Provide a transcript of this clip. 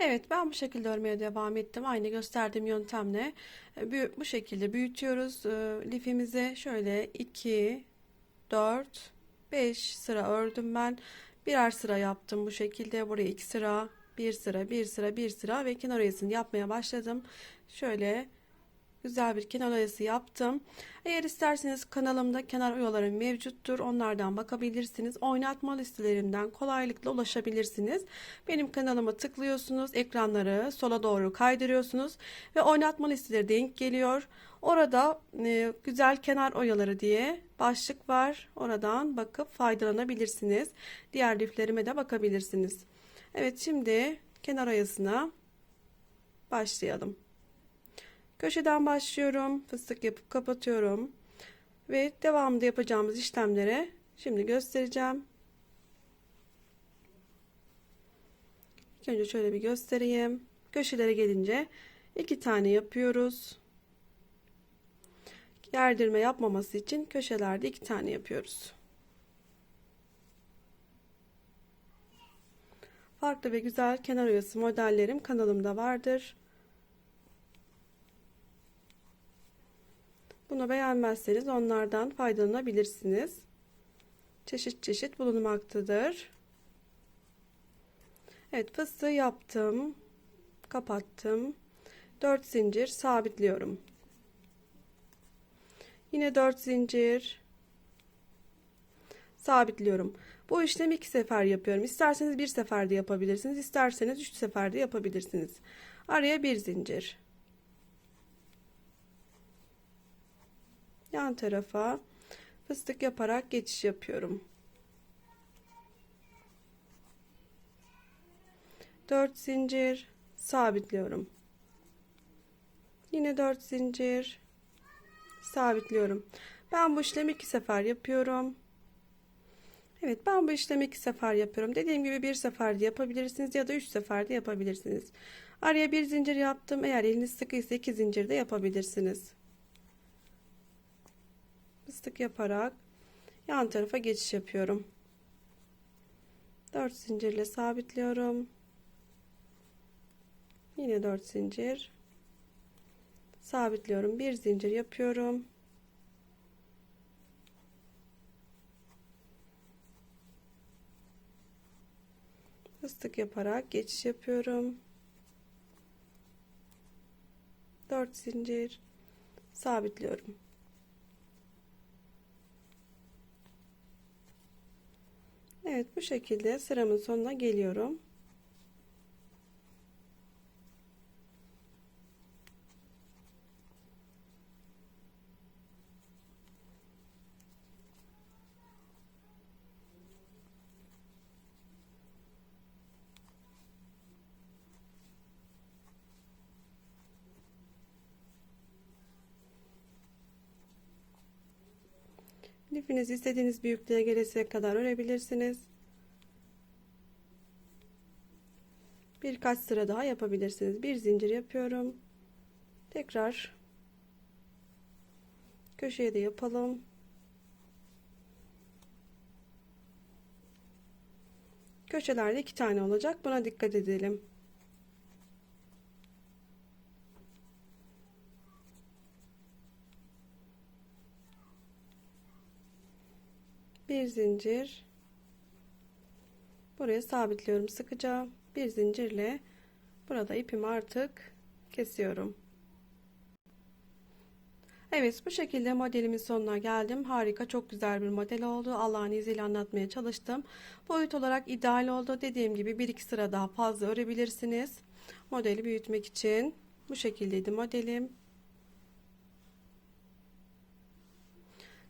Evet ben bu şekilde örmeye devam ettim. Aynı gösterdiğim yöntemle e, bu şekilde büyütüyoruz e, lifimizi. Şöyle 2, 4, 5 sıra ördüm ben. Birer sıra yaptım bu şekilde. Buraya 2 sıra, 1 sıra, 1 sıra, 1 sıra ve kenar oyasını yapmaya başladım. Şöyle güzel bir kenar oyası yaptım. Eğer isterseniz kanalımda kenar oyalarım mevcuttur. Onlardan bakabilirsiniz. Oynatma listelerinden kolaylıkla ulaşabilirsiniz. Benim kanalıma tıklıyorsunuz. Ekranları sola doğru kaydırıyorsunuz ve oynatma listeleri denk geliyor. Orada e, güzel kenar oyaları diye başlık var. Oradan bakıp faydalanabilirsiniz. Diğer liflerime de bakabilirsiniz. Evet şimdi kenar oyasına başlayalım. Köşeden başlıyorum. Fıstık yapıp kapatıyorum. Ve devamında yapacağımız işlemlere şimdi göstereceğim. İlk önce şöyle bir göstereyim. Köşelere gelince iki tane yapıyoruz. Gerdirme yapmaması için köşelerde iki tane yapıyoruz. Farklı ve güzel kenar oyası modellerim kanalımda vardır. Bunu beğenmezseniz onlardan faydalanabilirsiniz. Çeşit çeşit bulunmaktadır. Evet fıstığı yaptım. Kapattım. 4 zincir sabitliyorum. Yine 4 zincir sabitliyorum. Bu işlemi iki sefer yapıyorum. İsterseniz bir seferde yapabilirsiniz. isterseniz üç seferde yapabilirsiniz. Araya bir zincir. Yan tarafa fıstık yaparak geçiş yapıyorum. 4 zincir sabitliyorum. Yine 4 zincir sabitliyorum. Ben bu işlemi iki sefer yapıyorum. Evet ben bu işlemi iki sefer yapıyorum. Dediğim gibi bir seferde yapabilirsiniz ya da üç seferde yapabilirsiniz. Araya bir zincir yaptım. Eğer eliniz sıkıysa iki zincir de yapabilirsiniz fıstık yaparak yan tarafa geçiş yapıyorum. 4 zincirle sabitliyorum. Yine 4 zincir sabitliyorum. Bir zincir yapıyorum. Fıstık yaparak geçiş yapıyorum. 4 zincir sabitliyorum. Evet bu şekilde sıramın sonuna geliyorum. Lifinizi istediğiniz büyüklüğe gelesiye kadar örebilirsiniz. birkaç sıra daha yapabilirsiniz. Bir zincir yapıyorum. Tekrar köşeye de yapalım. Köşelerde iki tane olacak. Buna dikkat edelim. Bir zincir. Buraya sabitliyorum sıkıca bir zincirle burada ipimi artık kesiyorum. Evet bu şekilde modelimin sonuna geldim. Harika çok güzel bir model oldu. Allah'ın izniyle anlatmaya çalıştım. Boyut olarak ideal oldu. Dediğim gibi 1-2 sıra daha fazla örebilirsiniz. Modeli büyütmek için bu şekildeydi modelim.